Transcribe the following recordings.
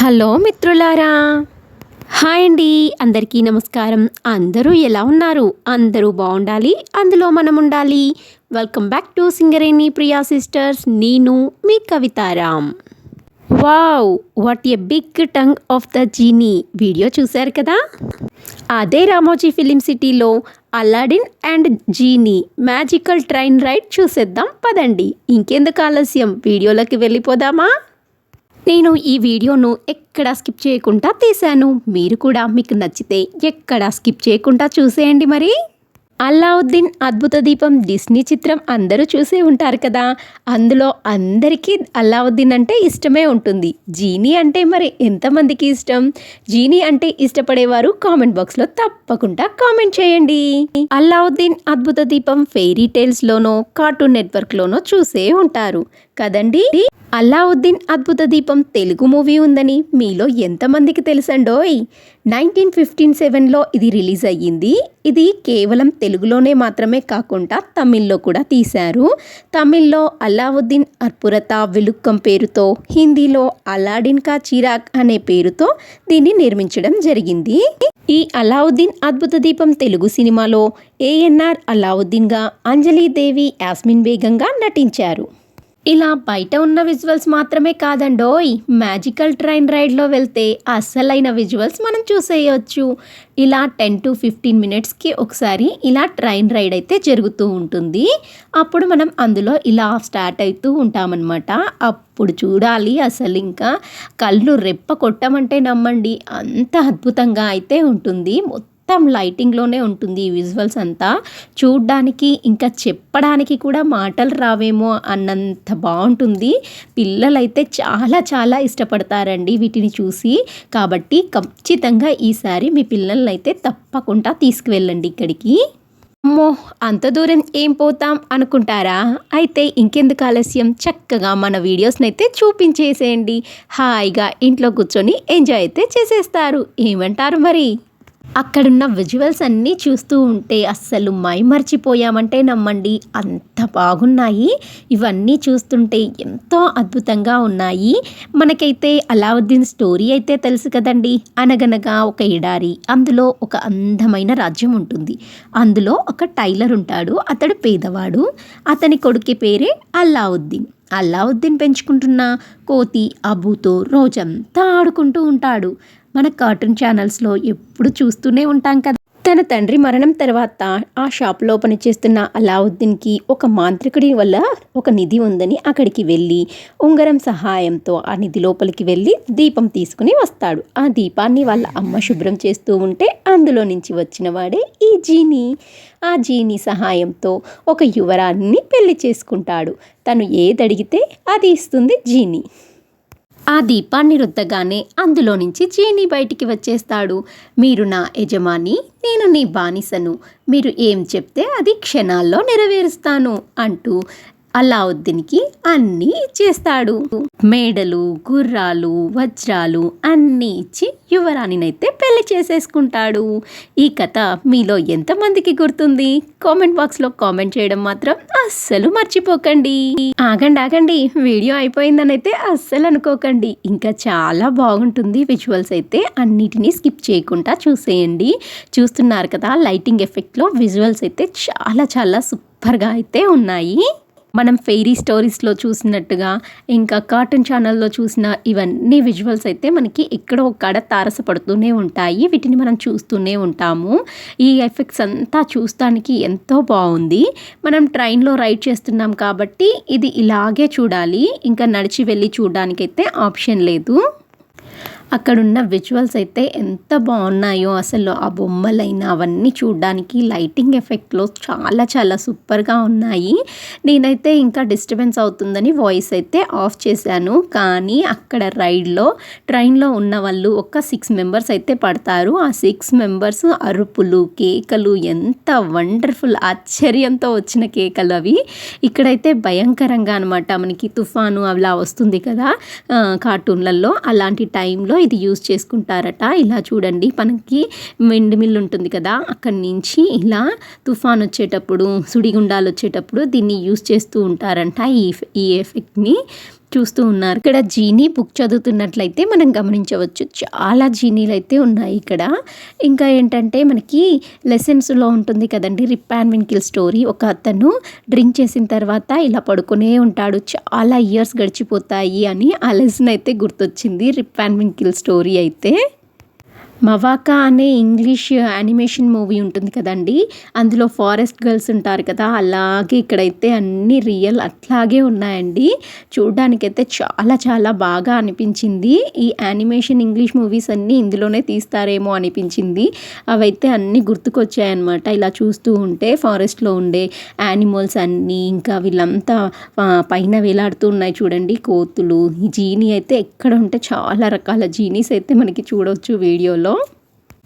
Hello మిత్రులారా. Hi అండి. అందరికీ నమస్కారం. అందరూ ఎలా ఉన్నారు? అందరూ బాగుండాలి? అందులో మనం ఉండాలి. Welcome back to Singareni Priya sisters నేను మీ Kavitharam wow what a big tongue of the genie video చూశారు కదా? అదే రామోజీ ఫిలిం సిటీలో Aladdin and genie magical train ride చూసేద్దాం పదండి. ఇంకెందుకు ఆలస్యం? వీడియోలోకి వెళ్ళిపోదామా? నేను ఈ వీడియోను ఎక్కడా స్కిప్ చేయకుండా తీశాను. మీరు కూడా మీకు నచ్చితే ఎక్కడా స్కిప్ చేయకుండా చూసేయండి మరి. అల్లావుద్దీన్ అద్భుత దీపం డిస్నీ చిత్రం అందరూ చూసే ఉంటారు కదా. అందులో అందరికీ అల్లావుద్దీన్ అంటే ఇష్టమే ఉంటుంది. జీనీ అంటే మరి ఎంతమందికి ఇష్టం? జీనీ అంటే ఇష్టపడేవారు కామెంట్ బాక్స్లో తప్పకుండా కామెంట్ చేయండి. అల్లావుద్దీన్ అద్భుత దీపం ఫెయిరీ టైల్స్లోనో కార్టూన్ నెట్వర్క్లోనో చూసే ఉంటారు. కదండి? అల్లావుద్దీన్ అద్భుత దీపం తెలుగు మూవీ ఉందని మీలో ఎంతమందికి తెలుసండోయ్? నైన్టీన్ ఫిఫ్టీన్ సెవెన్లో ఇది రిలీజ్ అయ్యింది. ఇది కేవలం తెలుగులోనే మాత్రమే కాకుండా తమిళ్ళో కూడా తీశారు. తమిళ్ళో అల్లావుద్దీన్ అర్పురత విలుక్కం పేరుతో హిందీలో అలాడిన్ కా చిరాగ్ అనే పేరుతో దీన్ని నిర్మించడం జరిగింది. ఈ అలావుద్దీన్ అద్భుత దీపం తెలుగు సినిమాలో ఏఎన్ఆర్ అలావుద్దీన్గా అంజలీదేవి యాస్మిన్ బేగంగా నటించారు. ఇలా బయట ఉన్న విజువల్స్ మాత్రమే కాదండోయ్. మ్యాజికల్ ట్రైన్ రైడ్లో వెళ్తే అస్సలైన విజువల్స్ మనం చూసేయచ్చు. ఇలా టెన్ టు ఫిఫ్టీన్ మినిట్స్కి ఒకసారి ఇలా ట్రైన్ రైడ్ అయితే జరుగుతూ ఉంటుంది. అప్పుడు మనం అందులో ఇలా స్టార్ట్ అవుతూ ఉంటామన్నమాట. అప్పుడు చూడాలి అసలు ఇంకా కళ్ళు రెప్ప కొట్టమంటే నమ్మండి. అంత అద్భుతంగా అయితే ఉంటుంది. మొత్తం మొత్తం లైటింగ్లోనే ఉంటుంది ఈ విజువల్స్ అంతా. చూడ్డానికి ఇంకా చెప్పడానికి కూడా మాటలు రావేమో అన్నంత బాగుంటుంది. పిల్లలైతే చాలా చాలా ఇష్టపడతారండి వీటిని చూసి. కాబట్టి ఖచ్చితంగా ఈసారి మీ పిల్లల్ని అయితే తప్పకుండా తీసుకువెళ్ళండి ఇక్కడికి. అమ్మో అంత దూరం ఏం పోతాం అనుకుంటారా? అయితే ఇంకెందుకు ఆలస్యం? చక్కగా మన వీడియోస్ని అయితే చూపించేసేయండి. హాయిగా ఇంట్లో కూర్చొని ఎంజాయ్ అయితే చేసేస్తారు. ఏమంటారు మరి? అక్కడున్న విజువల్స్ అన్నీ చూస్తూ ఉంటే అస్సలు మై మర్చిపోయామంటే నమ్మండి. అంత బాగున్నాయి. ఇవన్నీ చూస్తుంటే ఎంతో అద్భుతంగా ఉన్నాయి. మనకైతే అలావుద్దీన్ స్టోరీ అయితే తెలుసు కదండి. అనగనగా ఒక ఎడారి అందులో ఒక అందమైన రాజ్యం ఉంటుంది. అందులో ఒక టైలర్ ఉంటాడు. అతడు పేదవాడు. అతని కొడుకు పేరే అల్లావుద్దీన్. అల్లావుద్దీన్ పెంచుకుంటున్న కోతి అబుతో రోజంతా ఆడుకుంటూ ఉంటాడు. మన కార్టూన్ ఛానల్స్లో ఎప్పుడు చూస్తూనే ఉంటాం కదా. తన తండ్రి మరణం తర్వాత ఆ షాప్లో పనిచేస్తున్న అలావుద్దీన్కి ఒక మాంత్రికుడి వల్ల ఒక నిధి ఉందని అక్కడికి వెళ్ళి ఉంగరం సహాయంతో ఆ నిధి లోపలికి వెళ్ళి దీపం తీసుకుని వస్తాడు. ఆ దీపాన్ని వాళ్ళ అమ్మ శుభ్రం చేస్తూ ఉంటే అందులో నుంచి వచ్చిన వాడే ఈ జీని. ఆ జీని సహాయంతో ఒక యువరాన్ని పెళ్ళి చేసుకుంటాడు. తను ఏదడిగితే అది ఇస్తుంది జీని. ఆ దీపాన్ని రుద్దగానే అందులో నుంచి జీని బయటికి వచ్చేస్తాడు. మీరు నా యజమాని నేను నీ బానిసను. మీరు ఏం చెప్తే అది క్షణాల్లో నెరవేరుస్తాను అంటూ అల్లావుద్దీన్కి అన్నీ ఇచ్చేస్తాడు మేడలు గుర్రాలు వజ్రాలు అన్నీ ఇచ్చి యువరాణినైతే పెళ్ళి చేసేసుకుంటాడు. ఈ కథ మీలో ఎంతమందికి గుర్తుంది? కామెంట్ బాక్స్లో కామెంట్ చేయడం మాత్రం అస్సలు మర్చిపోకండి. ఆగండి ఆగండి వీడియో అయిపోయిందని అయితే అస్సలు అనుకోకండి. ఇంకా చాలా బాగుంటుంది విజువల్స్ అయితే అన్నిటినీ స్కిప్ చేయకుండా చూసేయండి. చూస్తున్నారు కదా లైటింగ్ ఎఫెక్ట్లో విజువల్స్ అయితే చాలా చాలా సూపర్గా అయితే ఉన్నాయి. మనం ఫెయిరీ స్టోరీస్లో చూసినట్టుగా ఇంకా కార్టూన్ ఛానల్లో చూసిన ఇవన్నీ విజువల్స్ అయితే మనకి ఎక్కడో ఒక్కడ తారసపడుతూనే ఉంటాయి. వీటిని మనం చూస్తూనే ఉంటాము. ఈ ఎఫెక్ట్స్ అంతా చూస్తానికి ఎంతో బాగుంది. మనం ట్రైన్లో రైడ్ చేస్తున్నాం కాబట్టి ఇది ఇలాగే చూడాలి. ఇంకా నడిచి వెళ్ళి చూడడానికైతే ఆప్షన్ లేదు. అక్కడున్న విజువల్స్ అయితే ఎంత బాగున్నాయో అసలు ఆ బొమ్మలైనా అవన్నీ చూడడానికి లైటింగ్ ఎఫెక్ట్లో చాలా చాలా సూపర్గా ఉన్నాయి. నేనైతే ఇంకా డిస్టర్బెన్స్ అవుతుందని వాయిస్ అయితే ఆఫ్ చేశాను. కానీ అక్కడ రైడ్లో ట్రైన్లో ఉన్న వాళ్ళు ఒక సిక్స్ మెంబర్స్ అయితే పడతారు. ఆ సిక్స్ మెంబర్స్ అరుపులు కేకలు ఎంత వండర్ఫుల్ ఆశ్చర్యంతో వచ్చిన కేకలు అవి. ఇక్కడైతే భయంకరంగా అనమాట మనకి తుఫాను అలా వస్తుంది కదా కార్టూన్లలో అలాంటి టైంలో ఇది యూజ్ చేసుకుంటారట. ఇలా చూడండి. మనకి వెండి మిల్లు ఉంటుంది కదా అక్కడి నుంచి ఇలా తుఫాన్ వచ్చేటప్పుడు సుడిగుండాలు వచ్చేటప్పుడు దీన్ని యూజ్ చేస్తూ ఉంటారంట ఈ ఈ ఎఫెక్ట్ని. చూస్తూ ఉన్నారు. ఇక్కడ జీనీ బుక్ చదువుతున్నట్లయితే మనం గమనించవచ్చు. చాలా జీనీలు అయితే ఉన్నాయి ఇక్కడ. ఇంకా ఏంటంటే మనకి లెసన్స్లో ఉంటుంది కదండి. Rip and Winkle story. ఒక అతను డ్రింక్ చేసిన తర్వాత ఇలా పడుకునే ఉంటాడు. చాలా ఇయర్స్ గడిచిపోతాయి అని ఆ లెసన్ అయితే గుర్తొచ్చింది. రిప్ అండ్ వింకిల్ స్టోరీ అయితే. మవాకా అనే ఇంగ్లీష్ యానిమేషన్ మూవీ ఉంటుంది కదండి. అందులో ఫారెస్ట్ గర్ల్స్ ఉంటారు కదా అలాగే ఇక్కడైతే అన్ని రియల్ అట్లాగే ఉన్నాయండి. చూడ్డానికైతే చాలా చాలా బాగా అనిపించింది. ఈ యానిమేషన్ ఇంగ్లీష్ మూవీస్ అన్నీ ఇందులోనే తీస్తారేమో అనిపించింది. అవైతే అన్నీ గుర్తుకొచ్చాయన్నమాట. ఇలా చూస్తూ ఉంటే ఫారెస్ట్లో ఉండే యానిమల్స్ అన్నీ ఇంకా వీళ్ళంతా పైన వేలాడుతూ ఉన్నాయి చూడండి కోతులు. ఈ జీనీ అయితే ఎక్కడ ఉంటే చాలా రకాల జీనీస్ అయితే మనకి చూడవచ్చు వీడియోలో.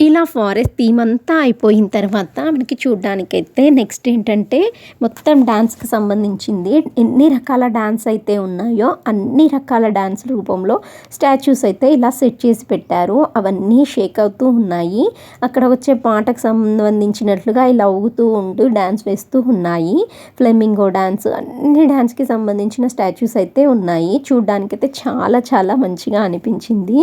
ఇలా ఫారెస్ట్ థీమ్ అంతా అయిపోయిన తర్వాత మనకి చూడ్డానికైతే నెక్స్ట్ ఏంటంటే మొత్తం డాన్స్కి సంబంధించింది ఎన్ని రకాల డాన్స్ అయితే ఉన్నాయో అన్ని రకాల డాన్స్ రూపంలో స్టాచ్యూస్ అయితే ఇలా సెట్ చేసి పెట్టారు. అవన్నీ షేక్ అవుతూ ఉన్నాయి. అక్కడ వచ్చే పాటకు సంబంధించినట్లుగా ఇలా ఊగుతూ ఉంటూ డాన్స్ వేస్తూ ఉన్నాయి. ఫ్లెమింగో డాన్స్ అన్ని డాన్స్కి సంబంధించిన స్టాచ్యూస్ అయితే ఉన్నాయి. చూడ్డానికైతే చాలా చాలా మంచిగా అనిపించింది.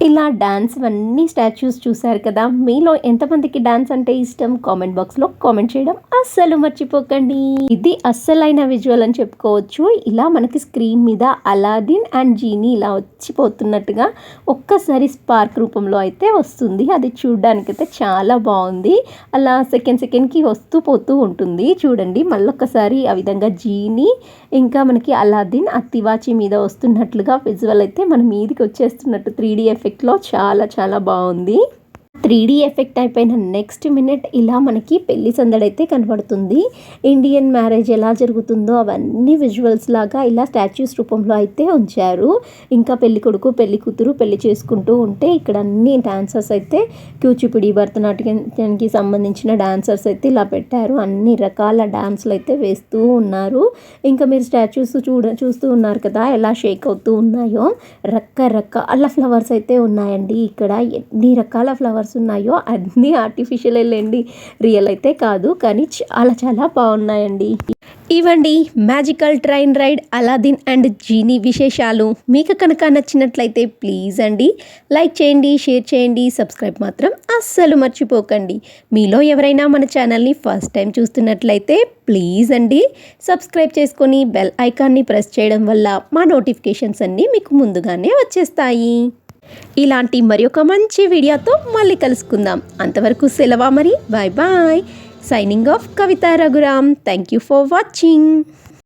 ఇలా డ్యాన్స్ అన్ని స్టాచ్యూస్ చూశారు కదా. మీలో ఎంతమందికి డాన్స్ అంటే ఇష్టం? కామెంట్ బాక్స్లో కామెంట్ చేయడం అస్సలు మర్చిపోకండి. ఇది అస్సలైన విజువల్ అని చెప్పుకోవచ్చు. ఇలా మనకి స్క్రీన్ మీద అలాదిన్ అండ్ జీనీ ఇలా వచ్చిపోతున్నట్టుగా ఒక్కసారి స్పార్క్ రూపంలో అయితే వస్తుంది. అది చూడడానికైతే చాలా బాగుంది. అలా సెకండ్ సెకండ్కి వస్తూ పోతూ ఉంటుంది. చూడండి మళ్ళొక్కసారి ఆ విధంగా జీని ఇంకా మనకి అలాదిన్ ఆ తివాచి మీద వస్తున్నట్లుగా విజువల్ అయితే మన మీదికి వచ్చేస్తున్నట్టు త్రీ ఎఫెక్ట్ ఎఫెక్ట్లో చాలా చాలా బాగుంది. త్రీ డీ ఎఫెక్ట్ అయిపోయిన నెక్స్ట్ మినిట్ ఇలా మనకి పెళ్ళి సందడైతే కనబడుతుంది. ఇండియన్ మ్యారేజ్ ఎలా జరుగుతుందో అవన్నీ విజువల్స్ లాగా ఇలా స్టాచ్యూస్ రూపంలో అయితే ఉంచారు. ఇంకా పెళ్ళి కొడుకు పెళ్ళి కూతురు పెళ్ళి చేసుకుంటూ ఉంటే ఇక్కడ అన్ని డాన్సర్స్ అయితే కూచిపూడి భరతనాట్యానికి సంబంధించిన డాన్సర్స్ అయితే ఇలా పెట్టారు. అన్ని రకాల డాన్స్లు అయితే వేస్తూ ఉన్నారు. ఇంకా మీరు స్టాచ్యూస్ చూడ చూస్తూ ఉన్నారు కదా ఎలా షేక్ అవుతూ ఉన్నాయో. రకరకాల ఫ్లవర్స్ అయితే ఉన్నాయండి. ఇక్కడ ఎన్ని రకాల ఫ్లవర్స్ ఉన్నాయో అన్నీ ఆర్టిఫిషియలే లేండి. రియల్ అయితే కాదు కానీ చాలా చాలా బాగున్నాయండి. ఇవండి magical train ride Aladdin and genie విశేషాలు. మీకు కనుక నచ్చినట్లయితే ప్లీజ్ అండి లైక్ చేయండి షేర్ చేయండి సబ్స్క్రైబ్ మాత్రం అస్సలు మర్చిపోకండి. మీలో ఎవరైనా మన ఛానల్ని ఫస్ట్ టైం చూస్తున్నట్లయితే ప్లీజ్ అండి సబ్స్క్రైబ్ చేసుకొని బెల్ ఐకాన్ని ప్రెస్ చేయడం వల్ల మా నోటిఫికేషన్స్ అన్నీ మీకు ముందుగానే వచ్చేస్తాయి. ఇలాంటి మరి ఒక మంచి వీడియోతో మళ్ళీ కలుసుకుందాం. అంతవరకు సెలవా మరి? Bye bye. Signing off Kavitha Raghuram thank you for watching